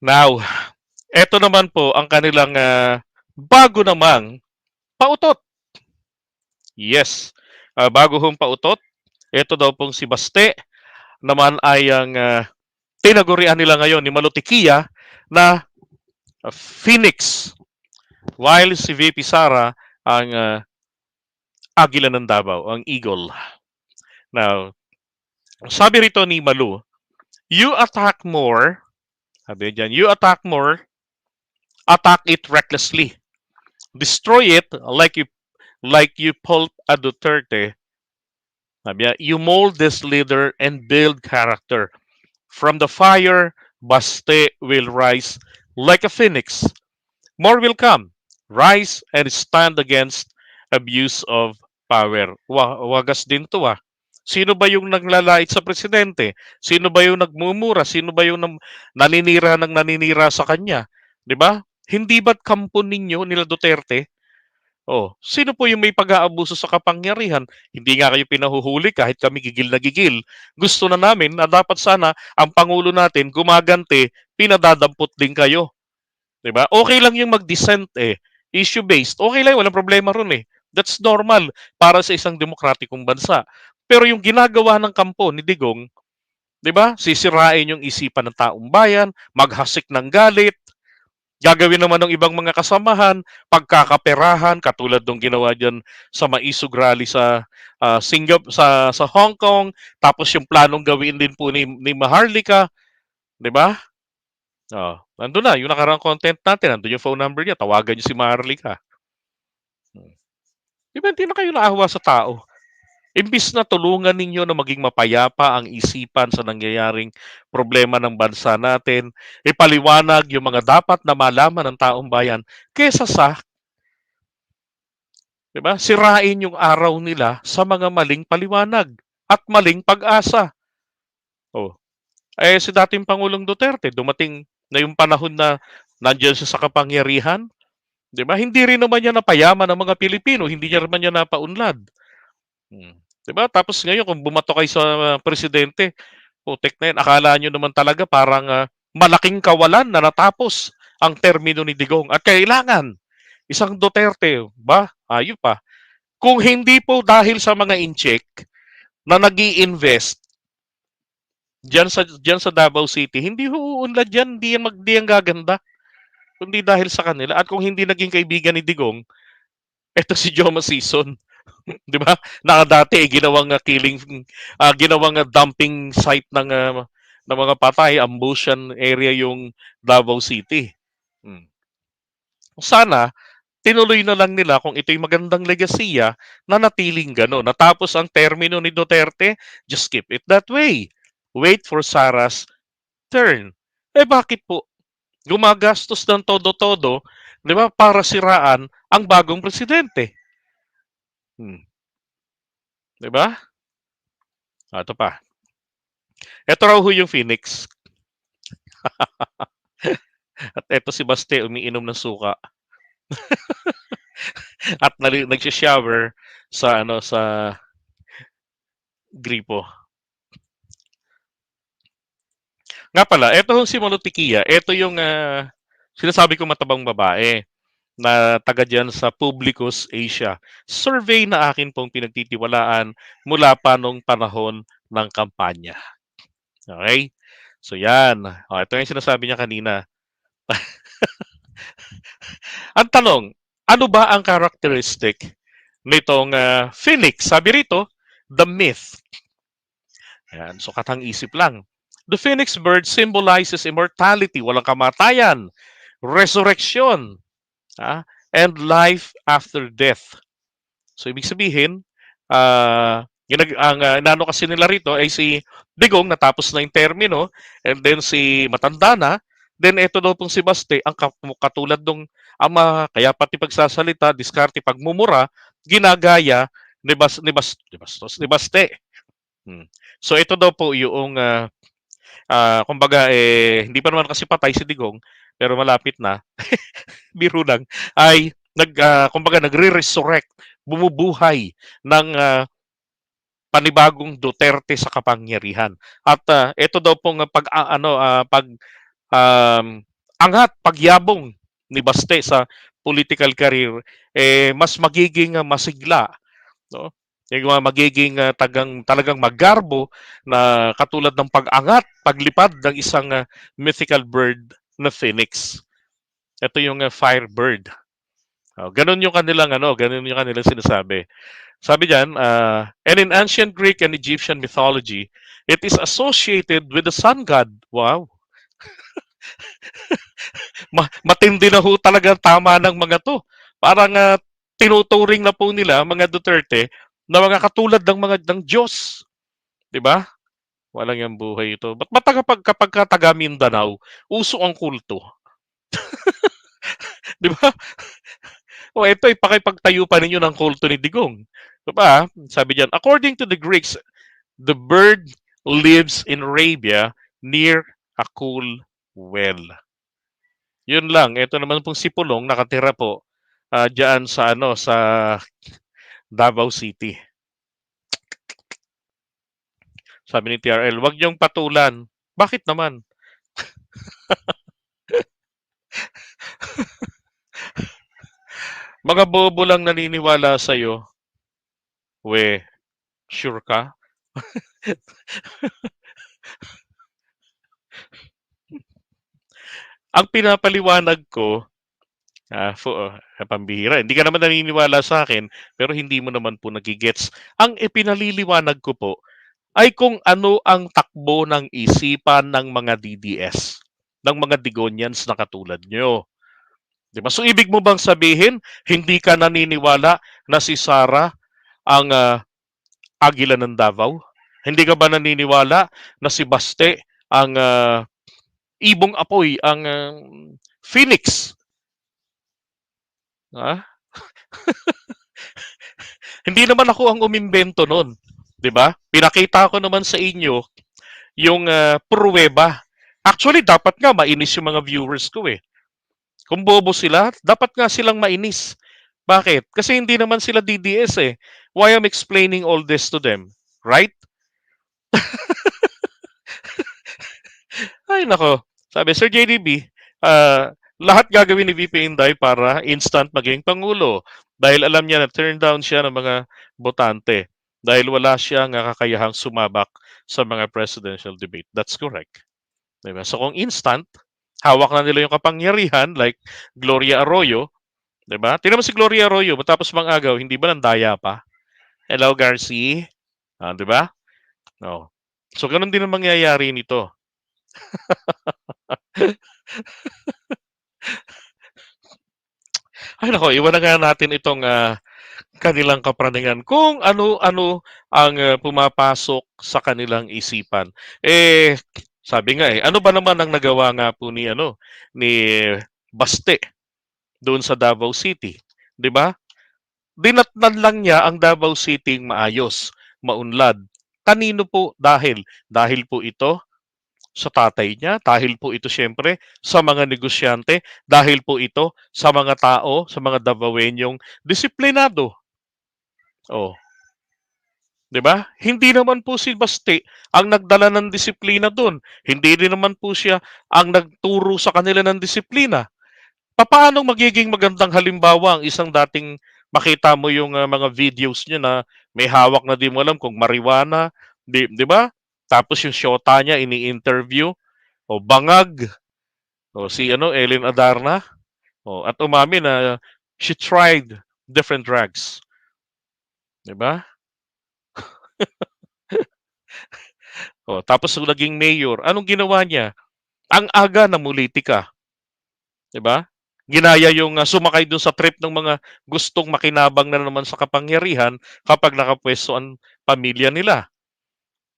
Now, eto naman po ang kanilang ah, bago namang pautot. Yes, ah, bago hong pautot, ito daw pong si Baste naman ay ang ah, tinagurian nila ngayon ni Malutikia na ah, Phoenix while si VP Sara ang ah, Agila ng Davao, ang Eagle. Now, sabi rito ni Malu, you attack more, sabi dyan, you attack more, attack it recklessly. Destroy it like you like you pulp a Duterte. Sabi niya, you mold this leader and build character. From the fire, Baste will rise like a phoenix. More will come. Rise and stand against abuse of power. Wa wagas din to ah. Sino ba yung naglalait sa presidente? Sino ba yung nagmumura? Sino ba yung naninira ng naninira sa kanya? 'Di ba? Hindi ba't kampo ninyo nila Duterte? Oh, sino po yung may pag-aabuso sa kapangyarihan? Hindi nga kayo pinahuhuli kahit kami gigil na gigil. Gusto na namin na dapat sana ang pangulo natin gumagante, pinadadampot din kayo. 'Di ba? Okay lang yung mag-dissent eh. Issue based. Okay lang, walang problema ron eh. That's normal para sa isang demokratikong bansa. Pero yung ginagawa ng kampo ni Digong, 'di ba? Sisirain yung isipan ng taong bayan, maghasik ng galit, gagawin naman ng ibang mga kasamahan, pagkakaperahan katulad ng ginawa diyan sa Maisog Rally sa ah, Singapore sa sa Hong Kong, tapos yung planong gawin din po ni, ni Maharlika, 'di ba? Oh, nandun na yung nakarang content natin, nandun yung phone number niya, tawagan niyo si Maharlika. Hmm. Di ba hindi na kayo naawa sa tao? Imbis na tulungan ninyo na maging mapayapa ang isipan sa nangyayaring problema ng bansa natin, ipaliwanag yung mga dapat na malaman ng taong bayan kesa sa 'di ba? Sirain yung araw nila sa mga maling paliwanag at maling pag-asa. Oh. Eh si dating Pangulong Duterte, dumating na yung panahon na nandiyan siya sa kapangyarihan, 'di ba? Hindi rin naman niya napayaman ng mga Pilipino, hindi niya naman niya napaunlad. Hmm. 'Di ba? Tapos ngayon kung bumato kayo sa ah, presidente, putek na 'yan. Akala niyo naman talaga parang ah, malaking kawalan na natapos ang termino ni Digong at kailangan isang Duterte ba? Ayun pa. Kung hindi po dahil sa mga incheck na nag invest diyan sa diyan sa Davao City, hindi uunlad yan, hindi yan mag di yan gaganda. Kundi dahil sa kanila at kung hindi naging kaibigan ni Digong, eto si Joma Season. 'Di ba? Na dati eh, ginawang ah, killing ah, ginawang ah, dumping site ng ah, ng mga patay, ambushan area yung Davao City. Hmm. Sana tinuloy na lang nila kung ito'y magandang legasiya na natiling gano'n. Natapos ang termino ni Duterte, just keep it that way. Wait for Sara's turn. Eh bakit po? Gumagastos ng todo-todo, 'di ba, para siraan ang bagong presidente. Hmm. 'Di ba? Ah, ito pa. Ito raw ho yung Phoenix. At ito si Baste umiinom ng suka. At nali nagsho-shower sa ano sa gripo. Nga pala, eto hong si Malutikia, eto yung ah, sinasabi kong matabang babae na taga diyan sa Publicus Asia. Survey na akin pong pinagtitiwalaan mula pa nung panahon ng kampanya. Okay? So yan. O, ito yung sinasabi niya kanina. ang tanong, ano ba ang characteristic nitong ah, phoenix? Sabi rito, the myth. Ayan, so katang isip lang. The phoenix bird symbolizes immortality, walang kamatayan, resurrection, ah, and life after death. So ibig sabihin, ah yung ang uh, nano kasi nila rito ay si Digong natapos na yung termino and then si matanda na then ito daw pong si Baste ang katulad nung ama kaya pati pagsasalita diskarte pagmumura ginagaya ni Bas ni Bas ni Bastos ni Baste. Hmm. So ito daw po yung ah ah, kumbaga eh hindi pa naman kasi patay si Digong pero malapit na biro lang ay nag ah, kumbaga nagre-resurrect bumubuhay ng ah, panibagong Duterte sa kapangyarihan. At ah, ito daw pong pag ah, ano ah, pag um, angat, pagyabong ni Baste sa political career, eh, mas magiging ah, masigla. No? Yung mga magiging ah, tagang, talagang magarbo na katulad ng pag-angat, paglipad ng isang ah, mythical bird na phoenix. Ito yung ah, firebird. Oh, ganun yung kanilang ano, ganun yung kanilang sinasabi. Sabi diyan, uh, and in ancient Greek and Egyptian mythology, it is associated with the sun god. Wow. Ma- matindi na ho talaga tama ng mga to. Parang ah, tinuturing na po nila mga Duterte na mga katulad ng mga ng Diyos. 'Di ba? Walang yung buhay ito. Ba't ba't kapag kapag ka taga Mindanao, uso ang kulto? 'Di ba? O ito ipakipagtayo pa ninyo ng kulto ni Digong. 'Di ba? Sabi diyan, according to the Greeks, the bird lives in Arabia near a cool well. Yun lang. Ito naman pong si Pulong nakatira po ah, diyan sa ano sa Davao City. Sabi ni TRL, wag niyong patulan. Bakit naman? Mga bobo lang naniniwala sa'yo. We, sure ka? Ang pinapaliwanag ko, ah, fo, ah, pambihira, hindi ka naman naniniwala sa akin, pero hindi mo naman po nagigets. Ang ipinaliliwanag ko po ay kung ano ang takbo ng isipan ng mga DDS, ng mga Digonians na katulad nyo. Di ba? So ibig mo bang sabihin, hindi ka naniniwala na si Sara ang ah, agila ng Davao? Hindi ka ba naniniwala na si Baste ang ah, ibong apoy, ang ah, Phoenix? Ha? hindi naman ako ang umimbento nun. 'Di ba? Pinakita ko naman sa inyo yung ah, pruweba. Actually, dapat nga mainis yung mga viewers ko eh. Kung bobo sila, dapat nga silang mainis. Bakit? Kasi hindi naman sila DDS eh. Why I'm explaining all this to them? Right? Ay nako. Sabi, Sir JDB, ah, lahat gagawin ni VP Inday para instant maging Pangulo. Dahil alam niya na turn down siya ng mga botante. Dahil wala siyang ah, kakayahang sumabak sa mga presidential debate. That's correct. Diba? So kung instant, hawak na nila yung kapangyarihan like Gloria Arroyo, 'di ba? Tingnan mo si Gloria Arroyo matapos mangagaw, hindi ba nandaya pa? Hello Garci. Ah, 'di ba? No. So ganun din ang mangyayari nito. Ay nako, iwan na nga natin itong ah, kanilang kapraningan kung ano-ano ang ah, pumapasok sa kanilang isipan. Eh sabi nga eh, ano ba naman ang nagawa nga po ni ano ni Baste doon sa Davao City, 'di ba? Dinatnan lang niya ang Davao City maayos, maunlad. Kanino po dahil? Dahil po ito sa tatay niya, dahil po ito siyempre sa mga negosyante, dahil po ito sa mga tao, sa mga Davaoenyong disiplinado. Oh. 'Di ba? Hindi naman po si Baste ang nagdala ng disiplina doon. Hindi din naman po siya ang nagturo sa kanila ng disiplina. Papaano magiging magandang halimbawa ang isang dating makita mo yung ah, mga videos niya na may hawak na di mo alam kung marijuana, di, di ba? Tapos yung shota niya ini-interview o bangag o si ano Ellen Adarna o at umamin na she tried different drugs. Di ba? o, tapos naging mayor, anong ginawa niya? Ang aga na mulitika. 'Di ba? Ginaya yung ah, sumakay dun sa trip ng mga gustong makinabang na naman sa kapangyarihan kapag nakapwesto ang pamilya nila.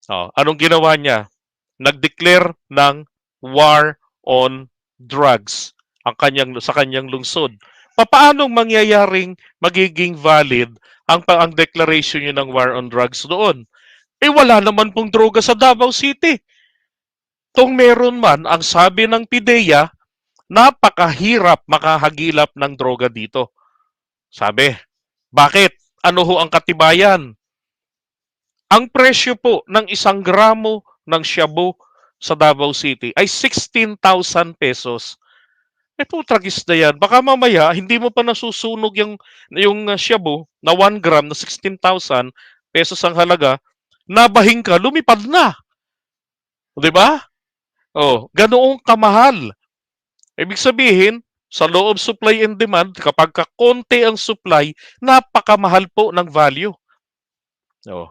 O, anong ginawa niya? Nag-declare ng war on drugs ang kanyang sa kanyang lungsod. Papaano mangyayaring magiging valid ang ang declaration niya ng war on drugs doon? Eh wala naman pong droga sa Davao City. Kung meron man, ang sabi ng PIDEA, napakahirap makahagilap ng droga dito. Sabi, bakit? Ano ho ang katibayan? Ang presyo po ng isang gramo ng shabu sa Davao City ay 16,000 pesos. Eh, putragis na yan. Baka mamaya, hindi mo pa nasusunog yung, yung uh, shabu na 1 gram na 16,000 pesos ang halaga, nabahing ka, lumipad na. Di ba? Oh, ganoong kamahal. Ibig sabihin, sa loob supply and demand, kapag ka konti ang supply, napakamahal po ng value. Oh.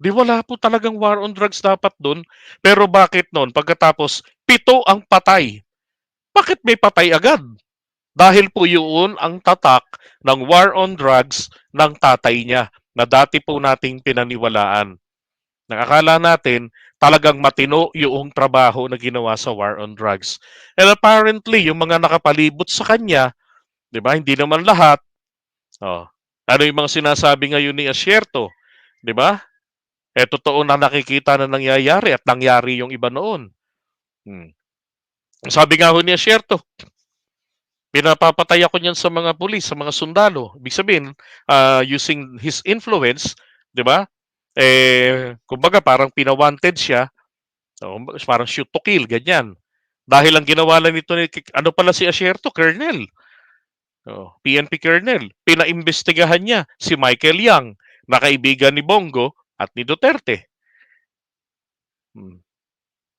Di wala po talagang war on drugs dapat doon. Pero bakit noon? Pagkatapos, pito ang patay. Bakit may patay agad? Dahil po yun ang tatak ng war on drugs ng tatay niya na dati po nating pinaniwalaan. Nakakala natin talagang matino yung trabaho na ginawa sa war on drugs. And apparently, yung mga nakapalibot sa kanya, di ba, hindi naman lahat. Oh, ano yung mga sinasabi ngayon ni Asierto? Di ba? Eh, totoo na nakikita na nangyayari at nangyari yung iba noon. Hmm. Sabi nga ho ni Asierto, pinapapatay ako niyan sa mga pulis, sa mga sundalo. Ibig sabihin, uh, using his influence, di ba? Eh, kumbaga parang pinawanted siya, parang shoot to kill, ganyan. Dahil ang ginawa lang nito, ano pala si Asierto? Colonel. Oh, PNP Colonel. Pinaimbestigahan niya si Michael Young, na kaibigan ni Bongo at ni Duterte. Hmm.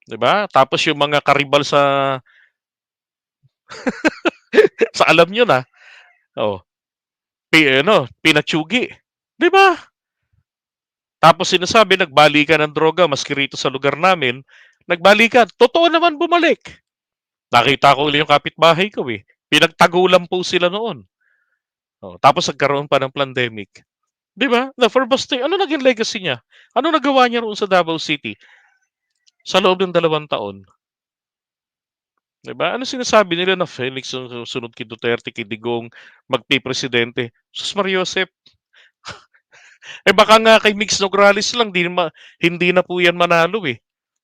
'Di ba? Tapos yung mga karibal sa sa alam niyo na. Oh. Pi, ano, pinatsugi. 'Di ba? Tapos sinasabi nagbalikan ng droga maski rito sa lugar namin, nagbalikan. Totoo naman bumalik. Nakita ko yung kapitbahay ko eh. Pinagtagulan po sila noon. Oh, tapos nagkaroon pa ng pandemic. 'Di ba? Na for Baste, ano naging legacy niya? Ano nagawa niya roon sa Davao City? Sa loob ng dalawang taon. 'Di ba? Ano sinasabi nila na Felix ang susunod kay Duterte, kay Digong, magpipresidente? Sus Mariosep. eh baka nga kay Mix Nograles lang, di ma, hindi na po yan manalo eh.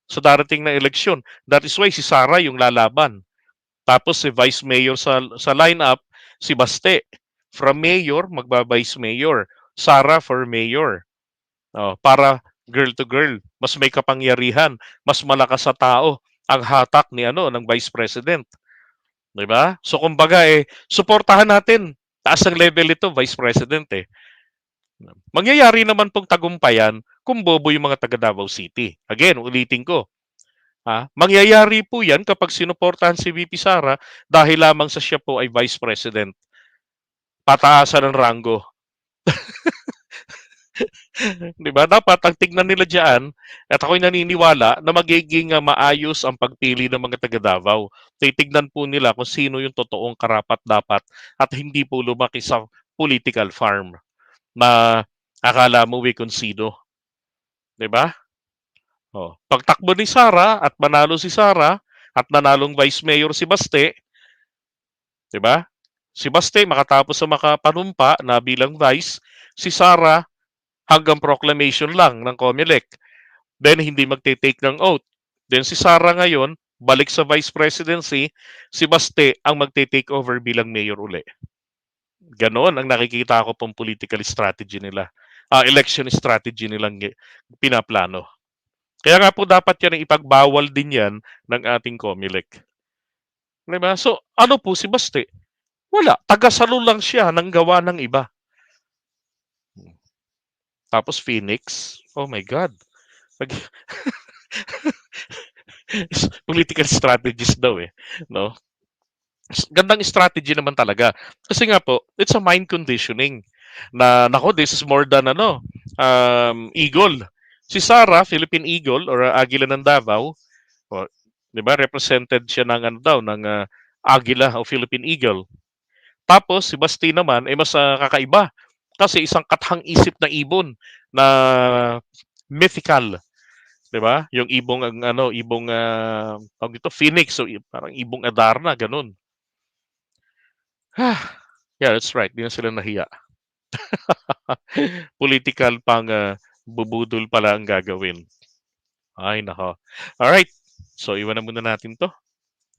Sa darating na eleksyon. That is why si Sara yung lalaban. Tapos si Vice Mayor sa, sa lineup, si Baste. From Mayor, magba-Vice Mayor. Sara for Mayor. Oh, para girl to girl, mas may kapangyarihan, mas malakas sa tao ang hatak ni ano ng Vice President. 'Di ba? So kumbaga eh suportahan natin. Taas ang level ito, Vice President eh. Mangyayari naman pong tagumpayan kung bobo yung mga taga Davao City. Again, ulitin ko. Ha? Mangyayari po yan kapag sinuportahan si VP Sara dahil lamang sa siya po ay Vice President. Pataasan ng rango. 'Di ba? Dapat ang tignan nila diyan at ako'y naniniwala na magiging uh, maayos ang pagpili ng mga taga Davao. Titignan po nila kung sino yung totoong karapat-dapat at hindi po lumaki sa political farm na akala mo we consido. 'Di ba? Oh, pagtakbo ni Sara at manalo si Sara at nanalong vice mayor si Baste, 'di ba? Si Baste makatapos sa makapanumpa na bilang vice, si Sara hanggang proclamation lang ng COMELEC. Then hindi magte-take ng oath. Then si Sara ngayon, balik sa vice presidency, si Baste ang magte-take over bilang mayor uli. Ganon ang nakikita ko pong political strategy nila. Uh, election strategy nilang pinaplano. Kaya nga po dapat yan ipagbawal din yan ng ating COMELEC. Diba? So, ano po si Baste? Wala. Tagasalo lang siya ng gawa ng iba. Tapos Phoenix, oh my God. Mag political strategies daw eh, no? Gandang strategy naman talaga. Kasi nga po, it's a mind conditioning. Na nako, this is more than ano, um, eagle. Si Sarah, Philippine Eagle or uh, Agila ng Davao, oh, 'di ba? Represented siya ng ano daw ng uh, Agila o Philippine Eagle. Tapos si Basti naman ay eh, mas uh, kakaiba kasi isang kathang isip na ibon na mythical. 'Di ba? Yung ibong ang ano, ibong uh, tawag dito phoenix, so parang ibong Adarna ganun. yeah, that's right. Di na sila nahiya. Political pang uh, bubudol pala ang gagawin. Ay, nako. All right. So, iwan na muna natin to.